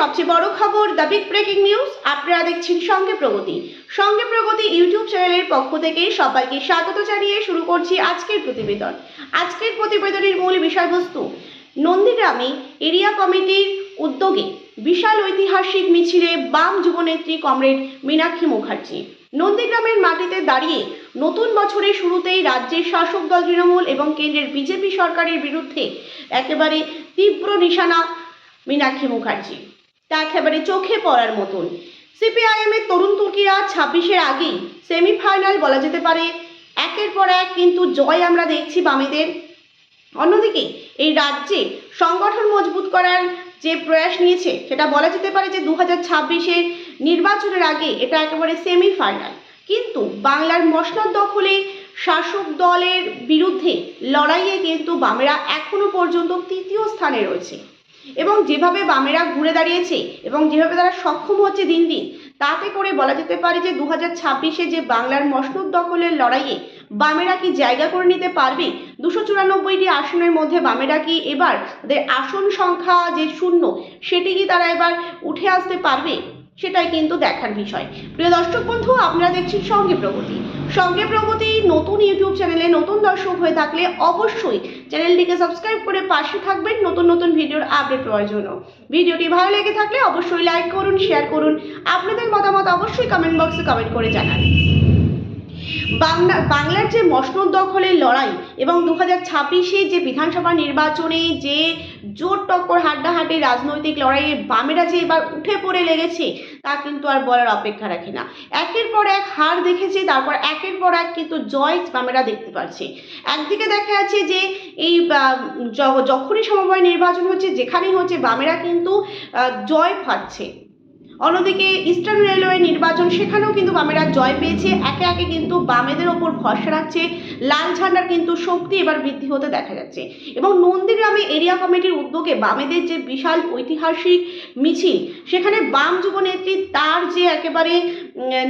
সবচেয়ে বড় খবর, দ্য বিগ ব্রেকিং নিউজ, আপনারা দেখছেন সঙ্গে প্রগতি। সঙ্গে প্রগতি ইউটিউব চ্যানেলের পক্ষ থেকে সবাইকে স্বাগত জানিয়ে শুরু করছি আজকের প্রতিবেদন। আজকের প্রতিবেদনের মূল বিষয়বস্তু, নন্দীগ্রামে এরিয়া কমিটির উদ্যোগে বিশাল ঐতিহাসিক মিছিলে বাম যুবনেত্রী কমরেড মীনাক্ষী মুখার্জি। নন্দীগ্রামের মাটিতে দাঁড়িয়ে নতুন বছরের শুরুতেই রাজ্যের শাসক দল তৃণমূল এবং কেন্দ্রের বিজেপি সরকারের বিরুদ্ধে একেবারে তীব্র নিশানা মীনাক্ষী মুখার্জি। তা একেবারে চোখে পড়ার মতন। সিপিআইএম এর তরুণ তুর্কিরা ছাব্বিশের আগেই সেমিফাইনাল বলা যেতে পারে। একের পর এক কিন্তু জয় আমরা দেখছি বামেদের। অন্যদিকে এই রাজ্যে সংগঠন মজবুত করার যে প্রয়াস নিয়েছে, সেটা বলা যেতে পারে যে দু হাজার ছাব্বিশের নির্বাচনের আগে এটা একেবারে সেমিফাইনাল কিন্তু বাংলার মসনদ দখলে শাসক দলের বিরুদ্ধে লড়াইয়ে কিন্তু বামেরা এখনও পর্যন্ত তৃতীয় স্থানে রয়েছে। এবং যেভাবে বামেরা ঘুরে দাঁড়িয়েছে এবং যেভাবে তারা সক্ষম হচ্ছে দিন দিন, তাতে করে বলা যেতে পারে যে দু হাজার ছাব্বিশে যে বাংলার মসনদ দখলের লড়াইয়ে বামেরা কি জায়গা করে নিতে পারবে? দুশো চুরানব্বইটি আসনের মধ্যে বামেরা কি এবার তাদের আসন সংখ্যা যে শূন্য, সেটি কি তারা এবার উঠে আসতে পারবে? সেটাই কিন্তু দেখার বিষয়। প্রিয় দর্শক বন্ধু, আপনারা দেখছেন সঙ্গে প্রগতি। সঙ্গে প্রগতি নতুন ইউটিউব চ্যানেলে নতুন দর্শক হয়ে থাকলে অবশ্যই চ্যানেলটিকে সাবস্ক্রাইব করে পাশে থাকবেন নতুন নতুন ভিডিওর আপডেট পাওয়ার জন্য। ভিডিওটি ভালো লেগে থাকলে অবশ্যই লাইক করুন শেয়ার করুন। আপনাদের মতামত অবশ্যই কমেন্ট বক্সে কমেন্ট করে জানান। বাংলা বাংলার যে মসনদ দখলের লড়াই এবং দু হাজার ছাব্বিশে যে বিধানসভা নির্বাচনে যে জোর টক্কর হাড্ডাহাড্ডি রাজনৈতিক লড়াইয়ে বামেরা যে এবার উঠে পড়ে লেগেছে, তা কিন্তু আর বলার অপেক্ষা রাখে না। একের পর এক হার দেখেছে, তারপর একের পর এক কিন্তু জয় বামেরা দেখতে পাচ্ছে একদিকে দেখা যাচ্ছে যে এই যখনই সমবায় নির্বাচন হচ্ছে, যেখানেই হচ্ছে, বামেরা কিন্তু জয় পাচ্ছে। অন্যদিকে ইস্টার্ন রেলওয়ে নির্বাচন, সেখানেও কিন্তু বামেরা জয় পেয়েছে। একে একে কিন্তু বামেদের ওপর ভরসা রাখছে। লাল ঝান্ডার কিন্তু শক্তি এবার বৃদ্ধি হতে দেখা যাচ্ছে। এবং নন্দীগ্রামে এরিয়া কমিটির উদ্যোগে বামেদের যে বিশাল ঐতিহাসিক মিছিল, সেখানে বাম যুবনেত্রী তার যে একেবারে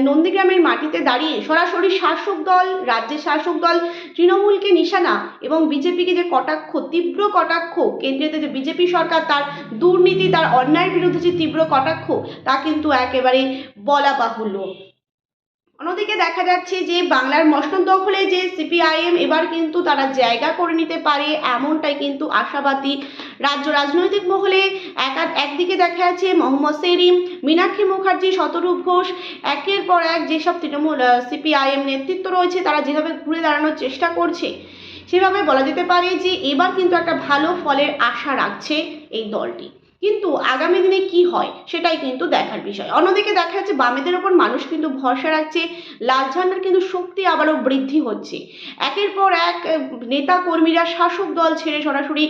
নন্দীগ্রামের মাটিতে দাঁড়িয়ে সরাসরি শাসক দল, রাজ্যের শাসক দল, তৃণমূলকে নিশানা এবং বিজেপিকে যে কটাক্ষ, তীব্র কটাক্ষ কেন্দ্রীয়তে যে বিজেপি সরকার তার দুর্নীতি, তার অন্যায়ের বিরুদ্ধে যে তীব্র কটাক্ষ, তা কিন্তু একেবারে বলা বাহুল্য অন্যদিকে দেখা যাচ্ছে যে বাংলার মসনদ দখলে যে সিপিআইএম এবার কিন্তু তারা জায়গা করে নিতে পারে, এমনটাই কিন্তু আশাবাদী রাজ্য রাজনৈতিক মহলে। একা একদিকে দেখা যাচ্ছে মোহাম্মদ সেরিম, মীনাক্ষী মুখার্জি, শতরূপ ঘোষ, একের পর এক যেসব তৃণমূল সিপিআইএম নেতৃত্ব রয়েছে, তারা যেভাবে ঘুরে দাঁড়ানোর চেষ্টা করছে, সেভাবে বলা যেতে পারে যে এবার কিন্তু একটা ভালো ফলের আশা রাখছে এই দলটি। কিন্তু আগামী দিনে কি হয় সেটাই কিন্তু দেখার বিষয়। অন্যদিকে দেখা যাচ্ছে বামেদের ওপর মানুষ কিন্তু ভরসা রাখছে, লাল ঝান্ডার কিন্তু শক্তি আবারও বৃদ্ধি হচ্ছে। একের পর এক নেতা কর্মীরা শাসক দল ছেড়ে সরাসরি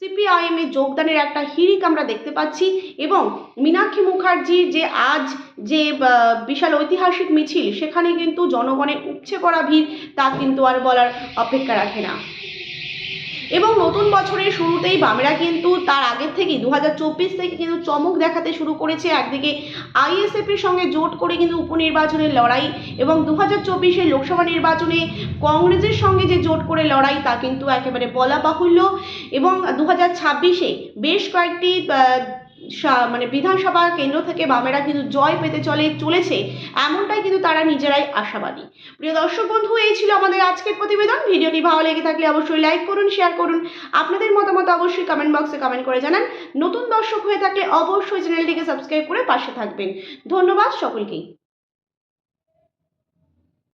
সিপিআইএম যোগদানের একটা হিড়িক আমরা দেখতে পাচ্ছি এবং মীনাক্ষী মুখার্জির যে আজ যে বিশাল ঐতিহাসিক মিছিল, সেখানে কিন্তু জনগণের উপচে পড়া ভিড় তা কিন্তু আর বলার অপেক্ষা রাখে না। এবং নতুন বছরের শুরুতেই বামেরা কিন্তু তার আগের থেকেই দু হাজার চব্বিশ থেকে কিন্তু চমক দেখাতে শুরু করেছে। একদিকে আইএসএফের সঙ্গে জোট করে কিন্তু উপনির্বাচনের লড়াই এবং দু হাজার লোকসভা নির্বাচনে কংগ্রেসের সঙ্গে যে জোট করে লড়াই তা কিন্তু একেবারে বলা বাহুল্য এবং দু হাজার বেশ কয়েকটি মানে বিধানসভা কেন্দ্র থেকে বামেরা কিন্তু জয় পেতে চলে, চলেছে, এমনটাই কিন্তু তারা নিজেরাই আশাবাদী। প্রিয় দর্শক বন্ধু, এই ছিল আমাদের আজকের প্রতিবেদন। ভিডিওটি ভালো লেগে থাকলে অবশ্যই লাইক করুন, শেয়ার করুন। আপনাদের মতামত অবশ্যই কমেন্ট বক্সে কমেন্ট করে জানান। নতুন দর্শক হয়ে থাকলে অবশ্যই চ্যানেলটিকে সাবস্ক্রাইব করে পাশে থাকবেন। ধন্যবাদ সকলকেই।